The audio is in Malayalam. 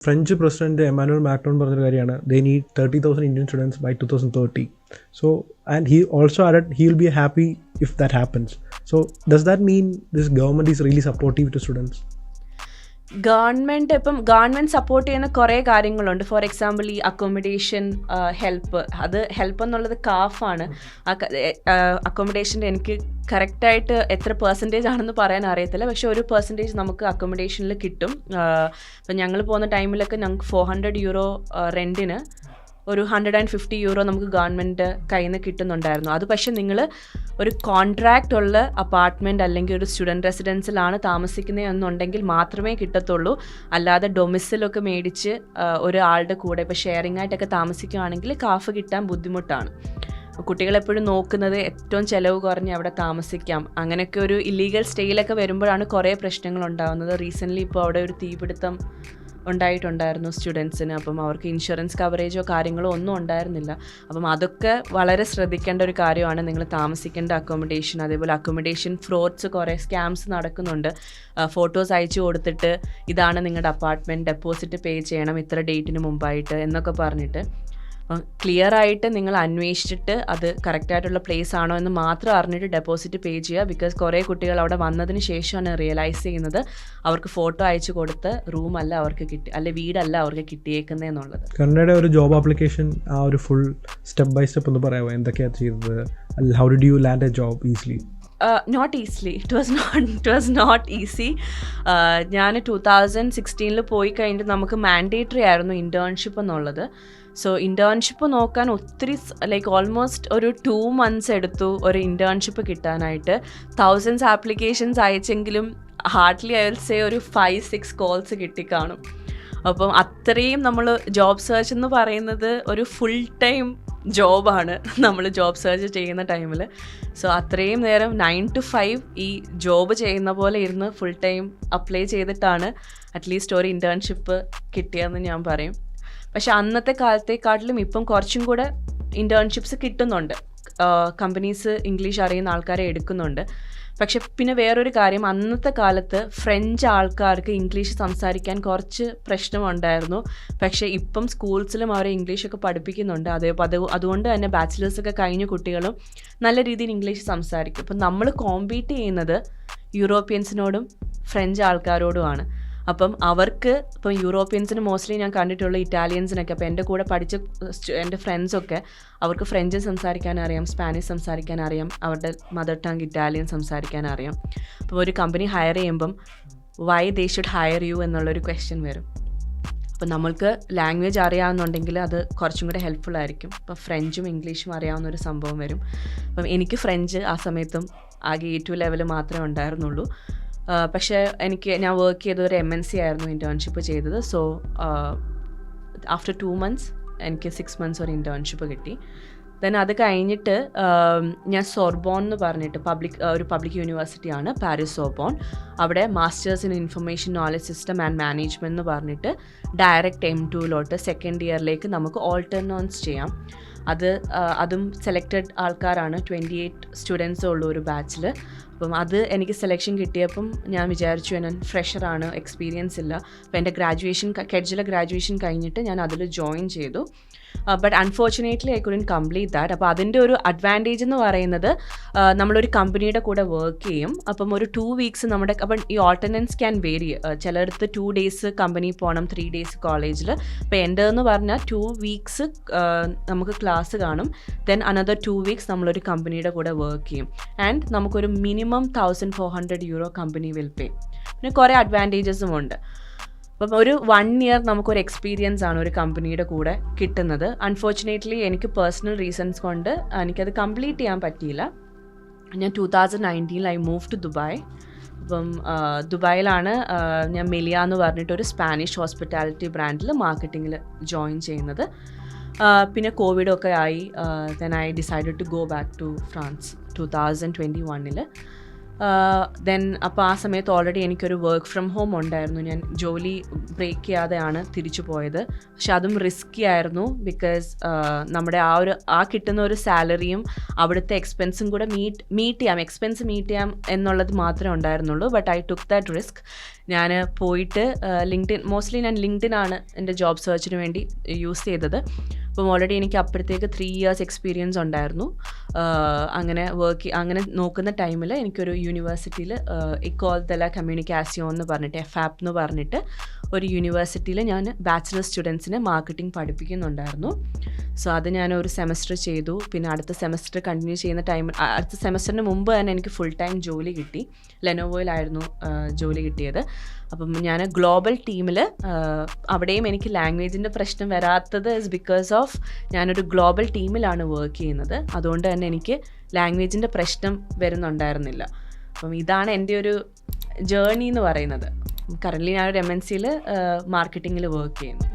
ഫ്രഞ്ച് പ്രസിഡന്റ് എമാനുവൽ മാക്രോൺ പറഞ്ഞൊരു കാര്യമാണ് they need thirty thousand Indian students by two thousand thirty so and he also add he will be happy if that happens so does that mean this government is really supportive to students government ഇപ്പം ഗവൺമെന്റ് സപ്പോർട്ട് ചെയ്യുന്ന കുറേ കാര്യങ്ങളുണ്ട്. ഫോർ എക്സാമ്പിൾ ഈ അക്കോമഡേഷൻ ഹെൽപ്പ് അത് ഹെൽപ്പ് എന്നുള്ളത് കാഫാണ് അക്കോമഡേഷന്റെ എനിക്ക് കറക്റ്റായിട്ട് എത്ര പെർസെന്റേജ് ആണെന്ന് പറയാൻ അറിയത്തില്ല. പക്ഷെ ഒരു പെർസെന്റേജ് നമുക്ക് അക്കോമഡേഷനിൽ കിട്ടും. ഇപ്പം ഞങ്ങൾ പോകുന്ന ടൈമിലൊക്കെ ഞങ്ങൾക്ക് ഫോർ ഹൺഡ്രഡ് യൂറോ റെന്റിന് ഒരു ഹൺഡ്രഡ് ആൻഡ് ഫിഫ്റ്റി യൂറോ നമുക്ക് ഗവൺമെന്റ് കയ്യിൽ നിന്ന് കിട്ടുന്നുണ്ടായിരുന്നു. അത് പക്ഷേ നിങ്ങൾ ഒരു കോൺട്രാക്റ്റ് ഉള്ള അപ്പാർട്ട്മെന്റ് അല്ലെങ്കിൽ ഒരു സ്റ്റുഡന്റ് റെസിഡൻസിലാണ് താമസിക്കുന്നത് എന്നുണ്ടെങ്കിൽ മാത്രമേ കിട്ടത്തുള്ളൂ. അല്ലാതെ ഡൊമിസിലൊക്കെ മേടിച്ച് ഒരാളുടെ കൂടെ ഇപ്പോൾ ഷെയറിംഗ് ആയിട്ടൊക്കെ താമസിക്കുകയാണെങ്കിൽ കാഫ് കിട്ടാൻ ബുദ്ധിമുട്ടാണ്. കുട്ടികളെപ്പോഴും നോക്കുന്നത് ഏറ്റവും ചിലവ് കുറഞ്ഞ് അവിടെ താമസിക്കാം. അങ്ങനെയൊക്കെ ഒരു ഇല്ലീഗൽ സ്റ്റേയിലൊക്കെ വരുമ്പോഴാണ് കുറേ പ്രശ്നങ്ങൾ ഉണ്ടാകുന്നത് റീസെന്റ്ലി ഇപ്പോൾ അവിടെ ഒരു തീപിടുത്തം ഉണ്ടായിട്ടുണ്ടായിരുന്നു സ്റ്റുഡൻസിന്. അപ്പം അവർക്ക് ഇൻഷുറൻസ് കവറേജോ കാര്യങ്ങളോ ഒന്നും ഉണ്ടായിരുന്നില്ല. അപ്പം അതൊക്കെ വളരെ ശ്രദ്ധിക്കേണ്ട ഒരു കാര്യമാണ്. നിങ്ങൾ താമസിക്കേണ്ട അക്കോമഡേഷൻ അതേപോലെ അക്കോമഡേഷൻ ഫ്രോഡ്സ് കുറേ സ്കാംസ് നടക്കുന്നുണ്ട്. ഫോട്ടോസ് അയച്ചു കൊടുത്തിട്ട് ഇതാണ് നിങ്ങളുടെ അപ്പാർട്ട്മെന്റ് ഡെപ്പോസിറ്റ് പേ ചെയ്യണം ഇത്ര ഡേറ്റിന് മുമ്പായിട്ട് എന്നൊക്കെ പറഞ്ഞിട്ട്. ക്ലിയർ ആയിട്ട് നിങ്ങൾ അന്വേഷിച്ചിട്ട് അത് കറക്റ്റായിട്ടുള്ള പ്ലേസ് ആണോ എന്ന് മാത്രം അറിഞ്ഞിട്ട് ഡെപ്പോസിറ്റ് പേ ചെയ്യുക. ബിക്കോസ് കുറേ കുട്ടികൾ അവിടെ വന്നതിന് ശേഷമാണ് റിയലൈസ് ചെയ്യുന്നത് അവർക്ക് ഫോട്ടോ അയച്ചു കൊടുത്ത് റൂമല്ല അവർക്ക് കിട്ടി അല്ലെ വീടല്ല അവർക്ക് കിട്ടിയേക്കുന്നതെന്നുള്ളത് കന്നഡയുടെ ഒരു ജോബ് ആപ്ലിക്കേഷൻ ആ ഒരു ഫുൾ സ്റ്റെപ്പ് ബൈ സ്റ്റെപ്പ് ഒന്ന് പറയാമോ? എന്തൊക്കെയാണ് ചെയ്തത്? How did you land a job easily not easily it was not it was not easy ഞാൻ ടു തൗസൻഡ് സിക്സ്റ്റീനിൽ പോയി കഴിഞ്ഞിട്ട് നമുക്ക് മാൻഡേറ്ററി ആയിരുന്നു ഇന്റേൺഷിപ്പ് എന്നുള്ളത്. സോ ഇന്റേൺഷിപ്പ് നോക്കാൻ ഒത്തിരി ലൈക്ക് ഓൾമോസ്റ്റ് ഒരു ടു മന്ത്സ് എടുത്തു ഒരു ഇന്റേൺഷിപ്പ് കിട്ടാനായിട്ട്. തൗസൻഡ്സ് ആപ്ലിക്കേഷൻസ് അയച്ചെങ്കിലും ഹാർഡ്ലി ഐ വിൽ സേ ഒരു ഫൈവ് സിക്സ് കോൾസ് കിട്ടിക്കാണും. അപ്പം അത്രയും നമ്മൾ ജോബ് സെർച്ച് എന്ന് പറയുന്നത് ഒരു ഫുൾ ടൈം ജോബാണ്. നമ്മൾ ജോബ് സെർച്ച് ചെയ്യുന്ന ടൈമിൽ സോ അത്രയും നേരം നയൻ ടു ഫൈവ് ഈ ജോബ് ചെയ്യുന്ന പോലെ ഇരുന്ന് ഫുൾ ടൈം അപ്ലൈ ചെയ്തിട്ടാണ് അറ്റ്ലീസ്റ്റ് ഒരു ഇന്റേൺഷിപ്പ് കിട്ടിയതെന്ന് ഞാൻ പറയും. പക്ഷെ അന്നത്തെ കാലത്തെക്കാട്ടിലും ഇപ്പം കുറച്ചും കൂടെ ഇന്റേൺഷിപ്സ് കിട്ടുന്നുണ്ട്. കമ്പനീസ് ഇംഗ്ലീഷ് അറിയുന്ന ആൾക്കാരെ എടുക്കുന്നുണ്ട്. പക്ഷെ പിന്നെ വേറൊരു കാര്യം അന്നത്തെ കാലത്ത് ഫ്രഞ്ച് ആൾക്കാർക്ക് ഇംഗ്ലീഷ് സംസാരിക്കാൻ കുറച്ച് പ്രശ്നമുണ്ടായിരുന്നു. പക്ഷെ ഇപ്പം സ്കൂൾസിലും അവരെ ഇംഗ്ലീഷൊക്കെ പഠിപ്പിക്കുന്നുണ്ട്. അതേ അത് അതുകൊണ്ട് തന്നെ ബാച്ചിലേഴ്സൊക്കെ കഴിഞ്ഞ കുട്ടികളും നല്ല രീതിയിൽ ഇംഗ്ലീഷ് സംസാരിക്കും. അപ്പം നമ്മൾ കോമ്പീറ്റ് ചെയ്യുന്നത് യൂറോപ്യൻസിനോടും ഫ്രഞ്ച് ആൾക്കാരോടുമാണ് അപ്പം അവർക്ക് ഇപ്പം യൂറോപ്യൻസിന് മോസ്റ്റ്ലി ഞാൻ കണ്ടിട്ടുള്ള ഇറ്റാലിയൻസിനൊക്കെ അപ്പം എന്റെ കൂടെ പഠിച്ച എന്റെ ഫ്രണ്ട്സൊക്കെ അവർക്ക് ഫ്രഞ്ച് സംസാരിക്കാൻ അറിയാം സ്പാനിഷ് സംസാരിക്കാൻ അറിയാം അവരുടെ മദർ ടങ് ഇറ്റാലിയൻ സംസാരിക്കാൻ അറിയാം. അപ്പോൾ ഒരു കമ്പനി ഹയർ ചെയ്യുമ്പം why they should hire you എന്നുള്ളൊരു ക്വസ്റ്റ്യൻ വരും. അപ്പം നമ്മൾക്ക് ലാംഗ്വേജ് അറിയാവുന്നുണ്ടെങ്കിൽ അത് കുറച്ചും കൂടെ ഹെൽപ്ഫുൾ ആയിരിക്കും. ഇപ്പം ഫ്രഞ്ചും ഇംഗ്ലീഷും അറിയാവുന്ന ഒരു സംഭവം വരും. അപ്പം എനിക്ക് ഫ്രഞ്ച് ആ സമയത്തും ആകെ എ ടു ലെവൽ മാത്രമേ ഉണ്ടായിരുന്നുള്ളൂ. പക്ഷേ എനിക്ക് ഞാൻ വർക്ക് ചെയ്തത് ഒരു എം എൻ സി ആയിരുന്നു ഇന്റേൺഷിപ്പ് ചെയ്തത്. സോ ആഫ്റ്റർ ടു മന്ത്സ് എനിക്ക് സിക്സ് മന്ത്സ് ഒരു ഇന്റേൺഷിപ്പ് കിട്ടി. ദെൻ അത് കഴിഞ്ഞിട്ട് ഞാൻ സോർബോൺ എന്ന് പറഞ്ഞിട്ട് പബ്ലിക് ഒരു പബ്ലിക് യൂണിവേഴ്സിറ്റിയാണ് പാരീസ് സോർബോൺ അവിടെ masters in information knowledge system and management എന്ന് പറഞ്ഞിട്ട് ഡയറക്റ്റ് എം ടുവിലോട്ട് സെക്കൻഡ് ഇയറിലേക്ക് നമുക്ക് ഓൾട്ടർനോൺസ് ചെയ്യാം. അത് അതും സെലക്റ്റഡ് ആൾക്കാരാണ്. ട്വന്റി എയ്റ്റ് സ്റ്റുഡൻസ് ഉള്ള ഒരു ബാച്ചിൽ അപ്പം അത് എനിക്ക് സെലക്ഷൻ കിട്ടിയപ്പം ഞാൻ വിചാരിച്ചു ഞാൻ ഫ്രഷറാണ് എക്സ്പീരിയൻസ് ഇല്ല. അപ്പം എന്റെ ഗ്രാജുവേഷൻ കെഡ്ജിലെ ഗ്രാജുവേഷൻ കഴിഞ്ഞിട്ട് ഞാൻ അതിൽ ജോയിൻ ചെയ്തു. But unfortunately I couldn't complete that അപ്പോൾ അതിന്റെ ഒരു അഡ്വാന്റേജ് എന്ന് പറയുന്നത് ആ, നമ്മളൊരു കമ്പനിയുടെ കൂടെ വർക്ക് ചെയ്യും. അപ്പം ഒരു ടു വീക്സ് നമ്മുടെ അപ്പം ഈ ഓൾട്ടർനൻസ് ക്യാൻ വേരി ചിലടത്ത് ടു ഡേയ്സ് കമ്പനി പോകണം ത്രീ ഡേയ്സ് കോളേജിൽ അപ്പോൾ എന്റെ എന്ന് പറഞ്ഞാൽ ടു വീക്സ് നമുക്ക് ക്ലാസ് കാണും. ദെൻ അനദർ ടു വീക്സ് നമ്മളൊരു കമ്പനിയുടെ കൂടെ വർക്ക് ചെയ്യും. ആൻഡ് നമുക്കൊരു minimum thousand four hundred euro company will pay പിന്നെ കുറേ അഡ്വാന്റേജസും ഉണ്ട്. അപ്പം ഒരു വൺ ഇയർ നമുക്കൊരു എക്സ്പീരിയൻസ് ആണ് ഒരു കമ്പനിയുടെ കൂടെ കിട്ടുന്നത്. അൺഫോർച്ചുനേറ്റ്ലി എനിക്ക് പേഴ്സണൽ റീസൺസ് കൊണ്ട് എനിക്കത് കംപ്ലീറ്റ് ചെയ്യാൻ പറ്റിയില്ല. ഞാൻ ടൂ തൗസൻഡ് നയന്റീനിൽ ഐ മൂവ് ടു ദുബായ് അപ്പം ദുബായിലാണ് ഞാൻ മെലിയ എന്ന് പറഞ്ഞിട്ട് ഒരു സ്പാനിഷ് ഹോസ്പിറ്റാലിറ്റി ബ്രാൻഡിൽ മാർക്കറ്റിങ്ങിൽ ജോയിൻ ചെയ്യുന്നത്. പിന്നെ കോവിഡൊക്കെ ആയി. Then I decided to go back to France two thousand twenty വണ്ണിൽ ദെൻ അപ്പോൾ ആ സമയത്ത് ഓൾറെഡി എനിക്കൊരു വർക്ക് ഫ്രം ഹോം ഉണ്ടായിരുന്നു. ഞാൻ ജോലി ബ്രേക്ക് ചെയ്യാതെയാണ് തിരിച്ചു പോയത്. പക്ഷെ അതും റിസ്ക്കി ആയിരുന്നു ബിക്കോസ് നമ്മുടെ ആ ഒരു ആ കിട്ടുന്ന ഒരു സാലറിയും അവിടുത്തെ എക്സ്പെൻസും കൂടെ മീറ്റ് മീറ്റ് ചെയ്യാം. എക്സ്പെൻസ് മീറ്റ് ചെയ്യാം എന്നുള്ളത് മാത്രമേ ഉണ്ടായിരുന്നുള്ളൂ. But I took that risk ഞാൻ പോയിട്ട് ലിങ്ക്ഡിൻ മോസ്റ്റ്ലി ഞാൻ ലിങ്ക്ഡിൻ ആണ് എന്റെ ജോബ് സെർച്ചിന് വേണ്ടി യൂസ് ചെയ്തത്. അപ്പം ഓൾറെഡി എനിക്ക് അപ്പോഴത്തേക്ക് ത്രീ ഇയേഴ്സ് എക്സ്പീരിയൻസ് ഉണ്ടായിരുന്നു. അങ്ങനെ വർക്ക് അങ്ങനെ നോക്കുന്ന ടൈമിൽ എനിക്കൊരു യൂണിവേഴ്സിറ്റിയിൽ ഇക്കോൾ കമ്മ്യൂണിക്കാസിയോ എന്ന് പറഞ്ഞിട്ട് എഫ് ആപ്പ് എന്ന് പറഞ്ഞിട്ട് ഒരു യൂണിവേഴ്സിറ്റിയിൽ ഞാൻ ബാച്ചിലർ സ്റ്റുഡൻസിന് മാർക്കറ്റിംഗ് പഠിപ്പിക്കുന്നുണ്ടായിരുന്നു. സോ അത് ഞാൻ ഒരു സെമസ്റ്റർ ചെയ്തു. പിന്നെ അടുത്ത സെമസ്റ്റർ കണ്ടിന്യൂ ചെയ്യുന്ന ടൈമിൽ അടുത്ത സെമസ്റ്ററിന് മുമ്പ് തന്നെ എനിക്ക് ഫുൾ ടൈം ജോലി കിട്ടി. ലെനോവോയിലായിരുന്നു ജോലി കിട്ടിയത്. അപ്പം ഞാൻ ഗ്ലോബൽ ടീമിൽ അവിടെയും എനിക്ക് ലാംഗ്വേജിന്റെ പ്രശ്നം വരാത്തത് ഇസ് ബിക്കോസ് ഓഫ് ഞാനൊരു ഗ്ലോബൽ ടീമിലാണ് വർക്ക് ചെയ്യുന്നത്. അതുകൊണ്ട് തന്നെ എനിക്ക് ലാംഗ്വേജിന്റെ പ്രശ്നം വരുന്നുണ്ടായിരുന്നില്ല. അപ്പം ഇതാണ് എന്റെ ഒരു ജേർണി എന്ന് പറയുന്നത്. കറന്റ്ലി ഞാനൊരു എം എൻ സിയിൽ മാർക്കറ്റിങ്ങിൽ വർക്ക് ചെയ്യുന്നു.